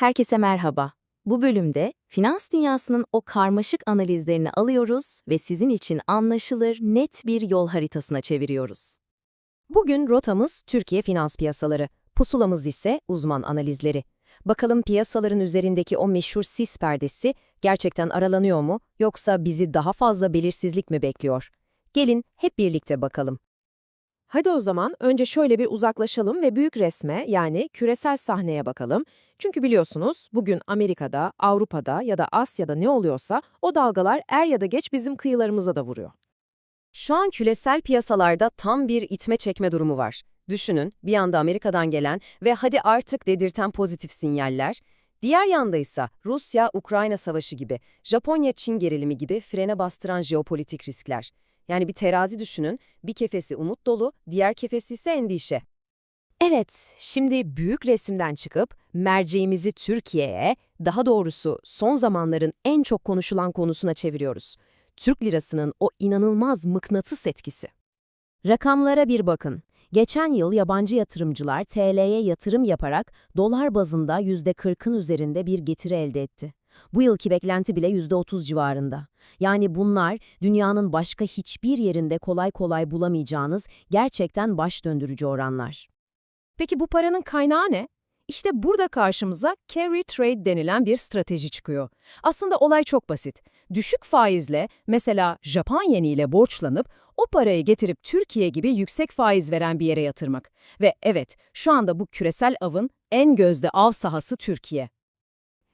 Herkese merhaba. Bu bölümde finans dünyasının o karmaşık analizlerini alıyoruz ve sizin için anlaşılır net bir yol haritasına çeviriyoruz. Bugün rotamız Türkiye finans piyasaları, pusulamız ise uzman analizleri. Bakalım piyasaların üzerindeki o meşhur sis perdesi gerçekten aralanıyor mu yoksa bizi daha fazla belirsizlik mi bekliyor? Gelin hep birlikte bakalım. Hadi o zaman önce şöyle bir uzaklaşalım ve büyük resme yani küresel sahneye bakalım. Çünkü biliyorsunuz bugün Amerika'da, Avrupa'da ya da Asya'da ne oluyorsa o dalgalar er ya da geç bizim kıyılarımıza da vuruyor. Şu an küresel piyasalarda tam bir itme çekme durumu var. Düşünün, bir yanda Amerika'dan gelen ve hadi artık dedirten pozitif sinyaller, diğer yanda ise Rusya-Ukrayna savaşı gibi, Japonya-Çin gerilimi gibi frene bastıran jeopolitik riskler. Yani bir terazi düşünün, bir kefesi umut dolu, diğer kefesi ise endişe. Evet, şimdi büyük resimden çıkıp merceğimizi Türkiye'ye, daha doğrusu son zamanların en çok konuşulan konusuna çeviriyoruz. Türk lirasının o inanılmaz mıknatıs etkisi. Rakamlara bir bakın. Geçen yıl yabancı yatırımcılar TL'ye yatırım yaparak dolar bazında %40'ın üzerinde bir getiri elde etti. Bu yılki beklenti bile %30 civarında. Yani bunlar dünyanın başka hiçbir yerinde kolay kolay bulamayacağınız gerçekten baş döndürücü oranlar. Peki bu paranın kaynağı ne? İşte burada karşımıza carry trade denilen bir strateji çıkıyor. Aslında olay çok basit. Düşük faizle, mesela Japon yeniyle borçlanıp o parayı getirip Türkiye gibi yüksek faiz veren bir yere yatırmak. Ve evet, şu anda bu küresel avın en gözde av sahası Türkiye.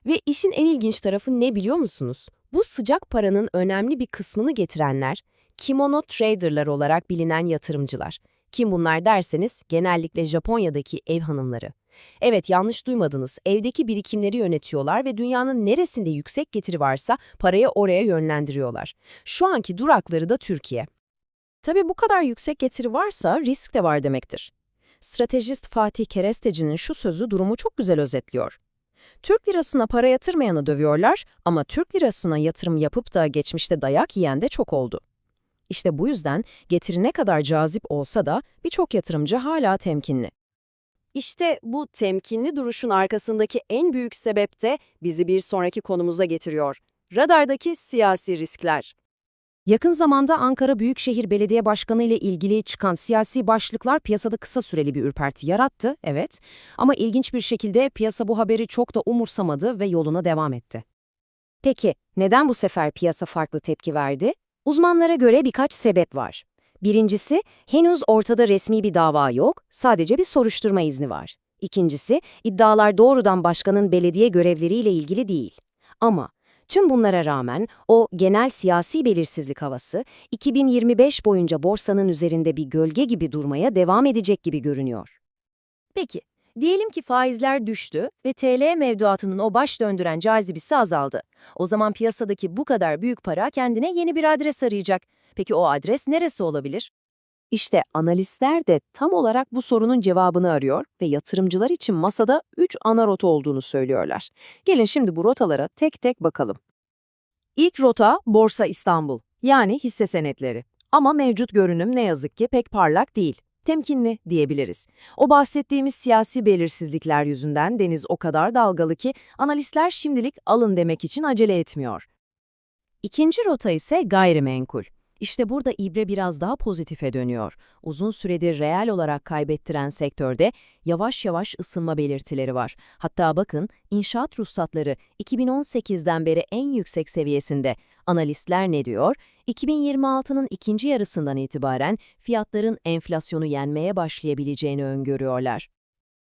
Ve işin en ilginç tarafı ne biliyor musunuz? Bu sıcak paranın önemli bir kısmını getirenler, kimono traderlar olarak bilinen yatırımcılar. Kim bunlar derseniz genellikle Japonya'daki ev hanımları. Evet yanlış duymadınız, evdeki birikimleri yönetiyorlar ve dünyanın neresinde yüksek getiri varsa parayı oraya yönlendiriyorlar. Şu anki durakları da Türkiye. Tabii bu kadar yüksek getiri varsa risk de var demektir. Stratejist Fatih Keresteci'nin şu sözü durumu çok güzel özetliyor. Türk lirasına para yatırmayanı dövüyorlar ama Türk lirasına yatırım yapıp da geçmişte dayak yiyen de çok oldu. İşte bu yüzden getiri ne kadar cazip olsa da birçok yatırımcı hala temkinli. İşte bu temkinli duruşun arkasındaki en büyük sebep de bizi bir sonraki konumuza getiriyor. Radardaki siyasi riskler. Yakın zamanda Ankara Büyükşehir Belediye Başkanı ile ilgili çıkan siyasi başlıklar piyasada kısa süreli bir ürperti yarattı, evet. Ama ilginç bir şekilde piyasa bu haberi çok da umursamadı ve yoluna devam etti. Peki, neden bu sefer piyasa farklı tepki verdi? Uzmanlara göre birkaç sebep var. Birincisi, henüz ortada resmi bir dava yok, sadece bir soruşturma izni var. İkincisi, iddialar doğrudan başkanın belediye görevleriyle ilgili değil. Ama tüm bunlara rağmen o genel siyasi belirsizlik havası 2025 boyunca borsanın üzerinde bir gölge gibi durmaya devam edecek gibi görünüyor. Peki, diyelim ki faizler düştü ve TL mevduatının o baş döndüren cazibesi azaldı. O zaman piyasadaki bu kadar büyük para kendine yeni bir adres arayacak. Peki o adres neresi olabilir? İşte analistler de tam olarak bu sorunun cevabını arıyor ve yatırımcılar için masada 3 ana rota olduğunu söylüyorlar. Gelin şimdi bu rotalara tek tek bakalım. İlk rota Borsa İstanbul, yani hisse senetleri. Ama mevcut görünüm ne yazık ki pek parlak değil. Temkinli diyebiliriz. O bahsettiğimiz siyasi belirsizlikler yüzünden deniz o kadar dalgalı ki analistler şimdilik alın demek için acele etmiyor. İkinci rota ise gayrimenkul. İşte burada ibre biraz daha pozitife dönüyor. Uzun süredir reel olarak kaybettiren sektörde yavaş yavaş ısınma belirtileri var. Hatta bakın inşaat ruhsatları 2018'den beri en yüksek seviyesinde. Analistler ne diyor? 2026'nın ikinci yarısından itibaren fiyatların enflasyonu yenmeye başlayabileceğini öngörüyorlar.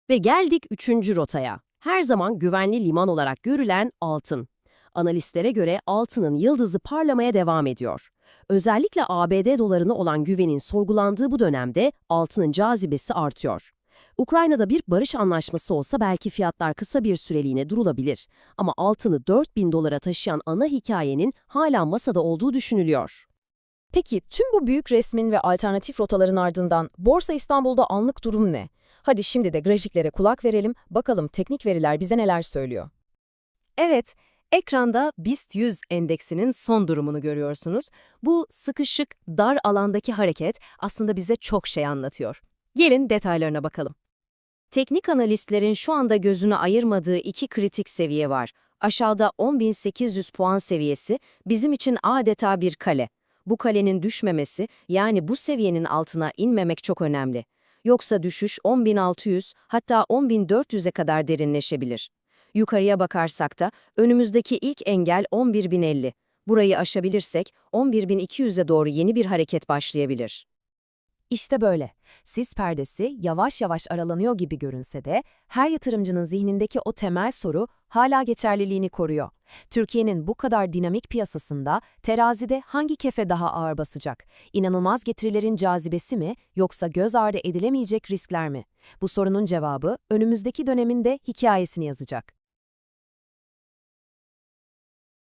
Ve geldik üçüncü rotaya. Her zaman güvenli liman olarak görülen altın. Analistlere göre altının yıldızı parlamaya devam ediyor. Özellikle ABD dolarına olan güvenin sorgulandığı bu dönemde altının cazibesi artıyor. Ukrayna'da bir barış anlaşması olsa belki fiyatlar kısa bir süreliğine durulabilir. Ama altını 4000 dolara taşıyan ana hikayenin hala masada olduğu düşünülüyor. Peki tüm bu büyük resmin ve alternatif rotaların ardından Borsa İstanbul'da anlık durum ne? Hadi şimdi de grafiklere kulak verelim, bakalım teknik veriler bize neler söylüyor. Evet, Ekranda BIST 100 endeksinin son durumunu görüyorsunuz. Bu sıkışık, dar alandaki hareket aslında bize çok şey anlatıyor. Gelin detaylarına bakalım. Teknik analistlerin şu anda gözünü ayırmadığı iki kritik seviye var. Aşağıda 10.800 puan seviyesi bizim için adeta bir kale. Bu kalenin düşmemesi, yani bu seviyenin altına inmemek çok önemli. Yoksa düşüş 10.600 hatta 10.400'e kadar derinleşebilir. Yukarıya bakarsak da önümüzdeki ilk engel 11.050. Burayı aşabilirsek 11.200'e doğru yeni bir hareket başlayabilir. İşte böyle. Sis perdesi yavaş yavaş aralanıyor gibi görünse de her yatırımcının zihnindeki o temel soru hala geçerliliğini koruyor. Türkiye'nin bu kadar dinamik piyasasında terazide hangi kefe daha ağır basacak? İnanılmaz getirilerin cazibesi mi yoksa göz ardı edilemeyecek riskler mi? Bu sorunun cevabı önümüzdeki döneminde hikayesini yazacak.